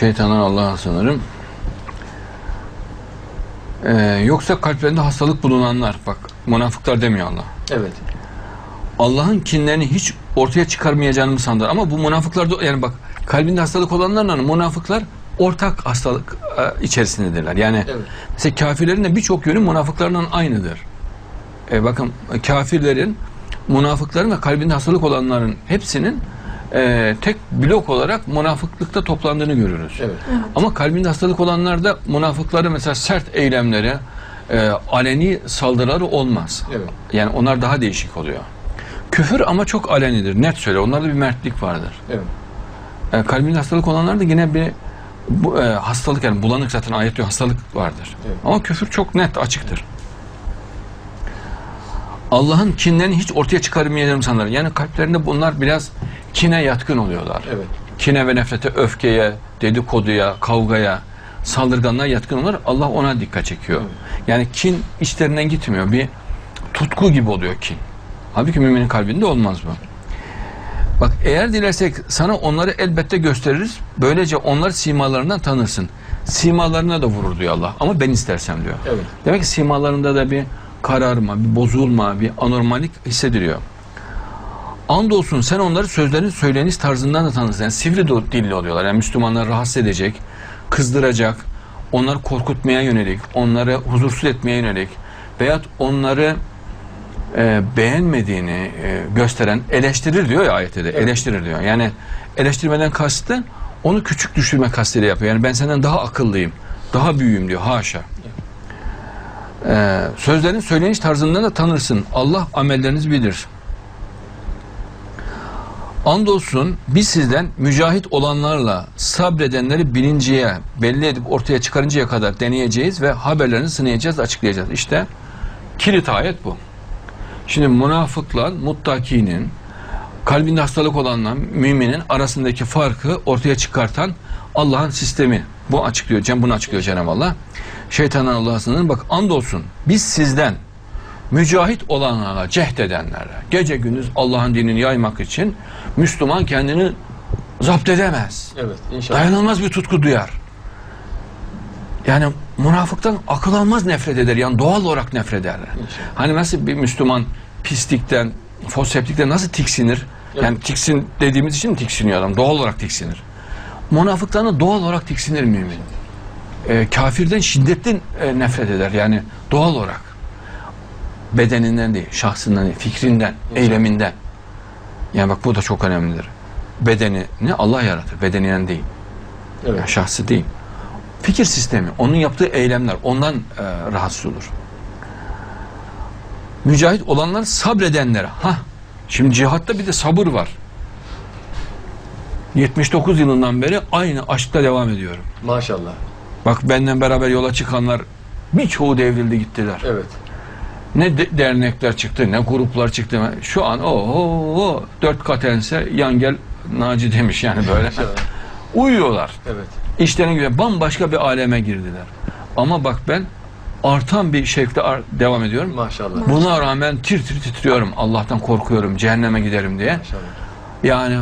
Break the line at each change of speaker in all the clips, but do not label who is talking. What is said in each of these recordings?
Şeytandan Allah'a sığınırım. Ee, yoksa kalplerinde hastalık bulunanlar, bak münafıklar demiyor Allah.
Evet.
Allah'ın kinlerini hiç ortaya çıkarmayacağını mı sandılar? Ama bu münafıklar da yani bak kalbinde hastalık olanlarla münafıklar ortak hastalık e, içerisindedirler. Yani
Evet.
mesela kafirlerin de birçok yönü münafıklarla aynıdır. E, bakın kafirlerin, münafıkların ve kalbinde hastalık olanların hepsinin e, tek blok olarak münafıklıkta toplandığını görürüz.
Evet.
Ama kalbinde hastalık olanlarda münafıkların mesela sert eylemleri, e, aleni saldırıları olmaz.
Evet.
Yani onlar daha değişik oluyor. Küfür ama çok alenidir. Net söyle. Onlarda bir mertlik vardır.
Evet.
E, kalbinde hastalık olanlarda yine bir bu, e, hastalık yani bulanık zaten ayet diyor hastalık vardır.
Evet.
Ama küfür çok net açıktır. Allah'ın kinlerini hiç ortaya çıkarmayacağım sanırım. Yani kalplerinde bunlar biraz kine yatkın oluyorlar.
Evet.
Kine ve nefrete, öfkeye, dedikoduya, kavgaya, saldırganlığa yatkın olur. Allah ona dikkat çekiyor. Yani kin içlerinden gitmiyor. Bir tutku gibi oluyor kin. Halbuki müminin kalbinde olmaz bu. Bak eğer dilersek sana onları elbette gösteririz. Böylece onları simalarından tanırsın. Simalarına da vurur diyor Allah. Ama ben istersem diyor.
Evet.
Demek ki simalarında da bir kararma, bir bozulma, bir anormallik hissediliyor. Andolsun sen onları sözlerin söyleniş tarzından da tanırsın. Yani sivri dilli oluyorlar. Yani Müslümanları rahatsız edecek, kızdıracak, onları korkutmaya yönelik, onları huzursuz etmeye yönelik veyahut onları e, beğenmediğini e, gösteren eleştirir diyor ya ayette de. Eleştirir diyor. Yani eleştirmeden kastı onu küçük düşürme kastıyla yapıyor. Yani ben senden daha akıllıyım, daha büyüğüm diyor. Haşa. Ee, sözlerin söyleniş tarzından da tanırsın. Allah amellerinizi bilir. Andolsun biz sizden mücahit olanlarla sabredenleri bilinceye, belli edip ortaya çıkarıncaya kadar deneyeceğiz ve haberlerini sınayacağız, açıklayacağız. İşte kilit ayet bu. Şimdi münafıkla muttakinin, kalbinde hastalık olanla müminin arasındaki farkı ortaya çıkartan Allah'ın sistemi. Bu açıklıyor. Cem bunu açıklıyor Cenab-ı Allah. Şeytanın Allah'a. Bak andolsun biz sizden mücahit olanlara, cehd edenlere, gece gündüz Allah'ın dinini yaymak için Müslüman kendini zapt edemez.
Evet. İnşallah.
Dayanılmaz bir tutku duyar. Yani münafıktan akıl almaz nefret eder. Yani doğal olarak nefret ederler.
İnşallah.
Hani nasıl bir Müslüman pislikten, foseptikten nasıl tiksinir? Yani tiksin dediğimiz için tiksiniyor adam? Doğal olarak tiksinir. Münafıktan da doğal olarak tiksinir mümin. Ee, kafirden şiddetten e, nefret eder. Yani doğal olarak. Bedeninden değil, şahsından değil, fikrinden, eyleminden. Yani bak bu da çok önemlidir. Bedeni ne Allah yaratır, bedeninden değil.
Evet.
Yani şahsı değil. Fikir sistemi, onun yaptığı eylemler ondan e, rahatsız olur. Mücahit olanlar sabredenlere. Ha, şimdi cihatta bir de sabır var. 79 yılından beri aynı aşkta devam ediyorum.
Maşallah.
Bak benden beraber yola çıkanlar birçoğu devrildi gittiler.
Evet.
Ne de- dernekler çıktı, ne gruplar çıktı. Şu an o o dört katense yan gel Naci demiş yani böyle. Uyuyorlar.
Evet.
İşlerine göre bambaşka bir aleme girdiler. Ama bak ben artan bir ar- devam ediyorum.
Maşallah.
Buna rağmen tir tir titriyorum. Allah'tan korkuyorum. Cehenneme giderim diye.
Maşallah.
Yani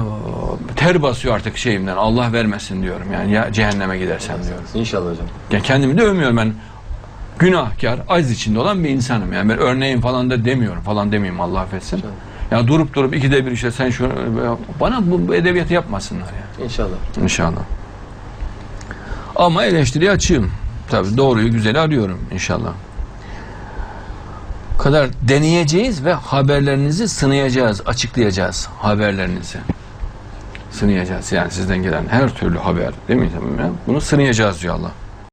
ter basıyor artık şeyimden. Allah vermesin diyorum. Yani ya cehenneme gidersem diyorum.
İnşallah hocam.
Yani kendimi de övmüyorum ben. Günahkar, az içinde olan bir insanım. Yani ben örneğin falan da demiyorum. Falan demeyeyim Allah affetsin.
İnşallah.
Ya durup durup ikide bir işte sen şunu bana bu, bu edebiyatı yapmasınlar ya.
İnşallah.
İnşallah. Ama eleştiriye açığım. Tabii doğruyu güzeli arıyorum inşallah. kadar deneyeceğiz ve haberlerinizi sınayacağız, açıklayacağız haberlerinizi. Sınayacağız yani sizden gelen her türlü haber değil mi? Bunu sınayacağız diyor Allah.